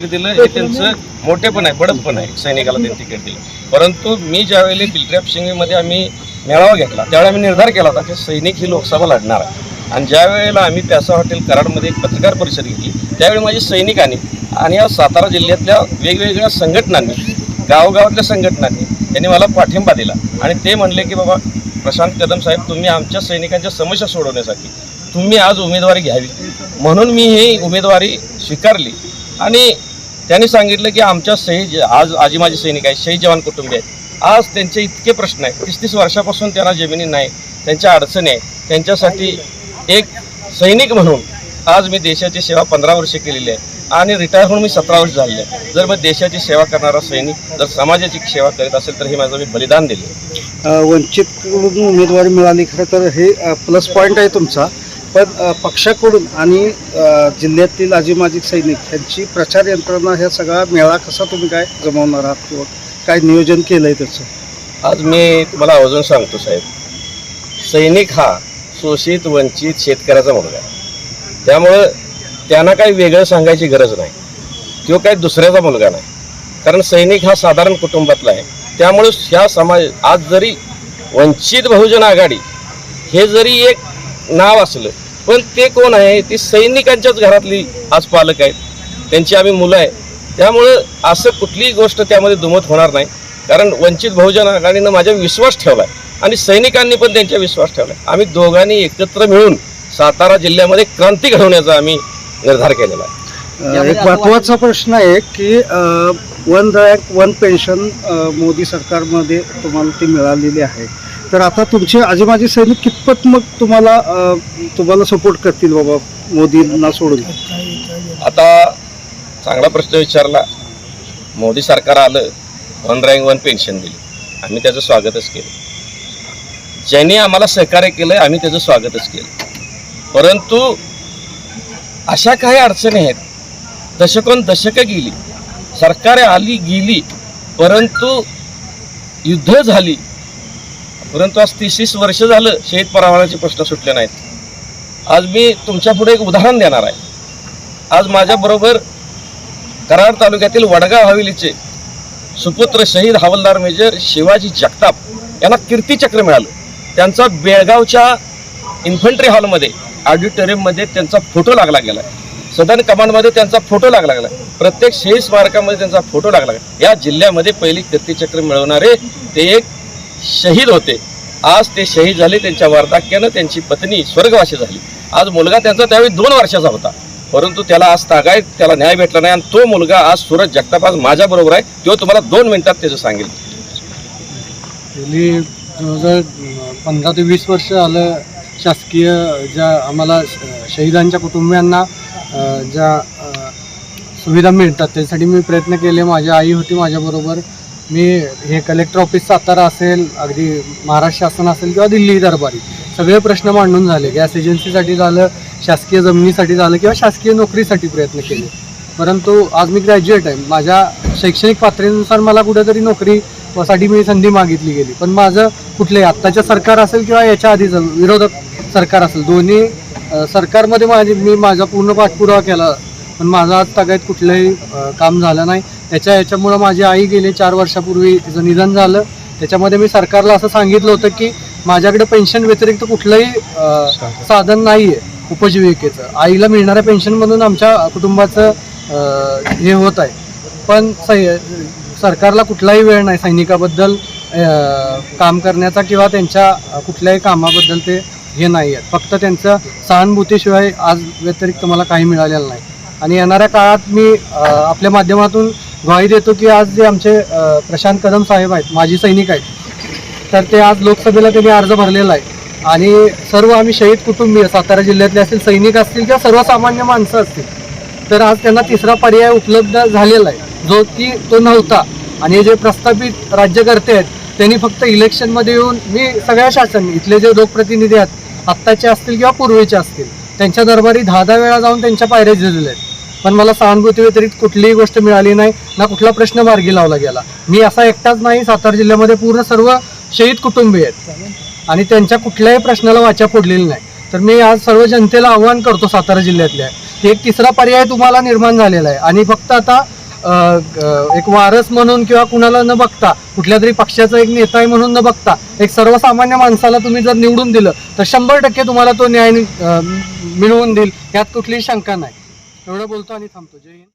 दिलं हे त्यांचं मोठेपण आहे बडतपण आहे सैनिकाला त्यांनी तिकीट दिलं. परंतु मी ज्यावेळी पिलट्रॅप सिंगमध्ये आम्ही मेळावा घेतला त्यावेळी आम्ही निर्धार केला होता की सैनिक ही लोकसभा लढणार आहे. आणि ज्या वेळेला आम्ही प्यासा हॉटेल कराडमध्ये एक पत्रकार परिषद घेतली त्यावेळी माझी सैनिकांनी आणि या सातारा जिल्ह्यातल्या वेगवेगळ्या संघटनांनी गावगावातल्या संघटनांनी त्यांनी मला पाठिंबा दिला. आणि ते म्हणले की बाबा प्रशांत कदम साहेब तुम्ही आमच्या सैनिकांच्या समस्या सोडवण्यासाठी तुम्ही आज उमेदवारी घ्यावी. म्हणून मी ही उमेदवारी स्वीकारली. आणि त्यांनी सांगितलं की आमच्या शहीद आज आजी माझे सैनिक आहेत शहीद जवान कुटुंबी आहेत. आज त्यांचे इतके प्रश्न आहेत तीस तीस वर्षापासून त्यांना जमिनी नाही त्यांच्या अडचणी आहेत. त्यांच्यासाठी एक सैनिक म्हणून आज मी देशाची सेवा पंधरा वर्षे केलेली आहे आणि रिटायर होऊन मी सतरा वर्ष झालेले आहे. जर मग देशाची सेवा करणारा सैनिक जर समाजाची सेवा करीत असेल तर हे माझं मी बलिदान दिले वंचित वंचितकडून उमेदवारी मिळाली खरं तर हे प्लस पॉईंट आहे तुमचा. पण पक्षाकडून आणि जिल्ह्यातील आजीमाजी सैनिक यांची प्रचार यंत्रणा ह्या सगळा मेळा कसा तुम्ही काय जमवणार आहात किंवा काय नियोजन केलं आहे त्याचं? आज मी तुम्हाला अजून सांगतो साहेब सैनिक हा शोषित वंचित शेतकऱ्याचा मुलगा आहे. त्यामुळं त्यांना काही वेगळं सांगायची गरज नाही. किंवा काही दुसऱ्याचा मुलगा नाही. कारण सैनिक हा साधारण कुटुंबातला आहे. त्यामुळं ह्या समाज आज जरी वंचित बहुजन आघाडी हे जरी एक नाव असलं पण ते कोण आहे ती सैनिकांच्याच घरातली आज पालक आहेत. त्यांची आम्ही मुलं आहे. त्यामुळं असं कुठलीही गोष्ट त्यामध्ये दुमत होणार नाही. कारण वंचित बहुजन आघाडीनं माझ्यावर विश्वास ठेवला आहे आणि सैनिकांनी पण त्यांच्या विश्वास ठेवला आहे आम्ही दोघांनी एकत्र मिळून सातारा जिल्ह्यामध्ये क्रांती घडवण्याचा आम्ही निर्धार केलेला आहे. एक महत्त्वाचा प्रश्न आहे की one rank one pension Modi सरकारमध्ये तुम्हाला ती मिळालेली आहे. तर आता तुमचे आजीमाजी सैनिक कितपत मग तुम्हाला तुम्हाला सपोर्ट करतील बाबा मोदींना सोडून? आता चांगला प्रश्न विचारला. मोदी सरकार आलं वन रँक वन पेन्शन दिली. आम्ही त्याचं स्वागतच केलं. ज्यांनी आम्हाला सहकार्य केलं आम्ही त्याचं स्वागतच केलं. परंतु अशा काही अडचणी आहेत. दशकोन दशकं गेली. सरकारे आली गेली. परंतु युद्ध झाली. परंतु आज तीस वर्ष झालं शहीद परवानाचे प्रश्न सुटले नाहीत. आज मी तुमच्यापुढे एक उदाहरण देणार आहे. आज माझ्याबरोबर कराड तालुक्यातील वडगाव हवेलीचे सुपुत्र शहीद हवालदार मेजर शिवाजी जगताप यांना कीर्तीचक्र मिळालं. त्यांचा बेळगावच्या इन्फंट्री हॉलमध्ये ऑडिटोरियममध्ये त्यांचा फोटो लागला गेला. सदन कमांडमध्ये त्यांचा फोटो लागला गेला. प्रत्येक शहीद स्मारकामध्ये त्यांचा फोटो लागला या जिल्ह्यामध्ये पहिली कीर्तीचक्र मिळवणारे ते एक शहीद होते. आज ते शहीद झाले त्यांच्या वार्धक्यानं त्यांची पत्नी स्वर्गवासी झाली. आज मुलगा त्यांचा त्यावेळी दोन वर्षाचा होता. परंतु त्याला आज तागायत त्याला न्याय भेटला नाही. आणि तो मुलगा आज सूरज जगताप आज माझ्याबरोबर आहे. तो तुम्हाला दोन मिनिटात त्याचं सांगेल. गेली जवळजवळ पंधरा ते वीस वर्ष आलं शासकीय ज्या आम्हाला शहीदांच्या कुटुंबियांना ज्या सुविधा मिळतात त्यासाठी मी प्रयत्न केले. माझी आई होती माझ्याबरोबर. मी हे कलेक्टर ऑफिस सातारा असेल अगदी महाराष्ट्र शासन असेल किंवा दिल्ली दरबारी सगळे प्रश्न मांडून झाले. गॅस एजन्सीसाठी झालं शासकीय जमिनीसाठी झालं किंवा शासकीय नोकरीसाठी प्रयत्न केले. परंतु आज मी ग्रॅज्युएट आहे. माझ्या शैक्षणिक पातळीनुसार मला कुठेतरी नोकरी साठी मी संधी मागितली गेली. पण माझं कुठलंही आत्ताच्या सरकार असेल किंवा याच्या आधीचं विरोधक सरकार असेल दोन्ही सरकारमध्ये माझी मी माझा पूर्ण पाठपुरावा केला. पण माझा आज तगायत कुठलंही काम झालं नाही. त्याच्या याच्यामुळं माझी आई गेले चार वर्षापूर्वी तिचं निधन झालं. त्याच्यामध्ये मी सरकारला असं सांगितलं होतं की माझ्याकडे पेन्शन व्यतिरिक्त कुठलंही अ, साधन. नाही आहे उपजीविकेचं. आईला मिळणाऱ्या पेन्शनमधून आमच्या कुटुंबाचं अ, हे होत आहे. पण सै सरकारला कुठलाही वेळ नाही सैनिकाबद्दल अ, काम करण्याचा किंवा त्यांच्या अ, कुठल्याही कामाबद्दल ते हे नाही आहेत. फक्त त्यांचं सहानुभूतीशिवाय आज व्यतिरिक्त मला काही मिळालेलं नाही. आणि येणाऱ्या काळात मी अ, आपल्या माध्यमातून ग्वाही देतो की आज जे आमचे प्रशांत कदम साहेब आहेत माजी सैनिक आहेत तर ते आज लोकसभेला त्यांनी अर्ज भरलेला आहे. आणि सर्व आम्ही शहीद कुटुंबीय सातारा जिल्ह्यातले असतील सैनिक असतील किंवा सर्वसामान्य माणसं असतील तर आज त्यांना तिसरा पर्याय उपलब्ध झालेला आहे. जो की तो नव्हता. आणि जे प्रस्थापित राज्यकर्ते आहेत त्यांनी फक्त इलेक्शनमध्ये येऊन मी सगळ्या शासन इथले जे लोकप्रतिनिधी आहेत आत्ताचे असतील किंवा पूर्वीचे असतील त्यांच्या दरबारी दहा दहा वेळा जाऊन त्यांच्या पायऱ्या झिजल्या आहेत. पण मला सहानुभूती व्यतिरिक्त कुठलीही गोष्ट मिळाली नाही ना कुठला प्रश्न मार्गी लावला गेला. मी असा एकटाच नाही सातारा जिल्ह्यामध्ये पूर्ण सर्व शहीद कुटुंबी आहेत. आणि त्यांच्या कुठल्याही प्रश्नाला वाचा फोडलेली नाही. तर मी आज सर्व जनतेला आव्हान करतो सातारा जिल्ह्यातल्या की एक तिसरा पर्याय तुम्हाला निर्माण झालेला आहे. आणि फक्त आता एक वारस म्हणून किंवा कुणाला न बघता कुठल्या तरी पक्षाचा एक नेता आहे म्हणून न बघता एक सर्वसामान्य माणसाला तुम्ही जर निवडून दिलं तर शंभर टक्के तुम्हाला तो न्याय मिळवून देईल. यात कुठलीही शंका नाही. एवढं बोलतो आणि थांबतो. जय हिंद.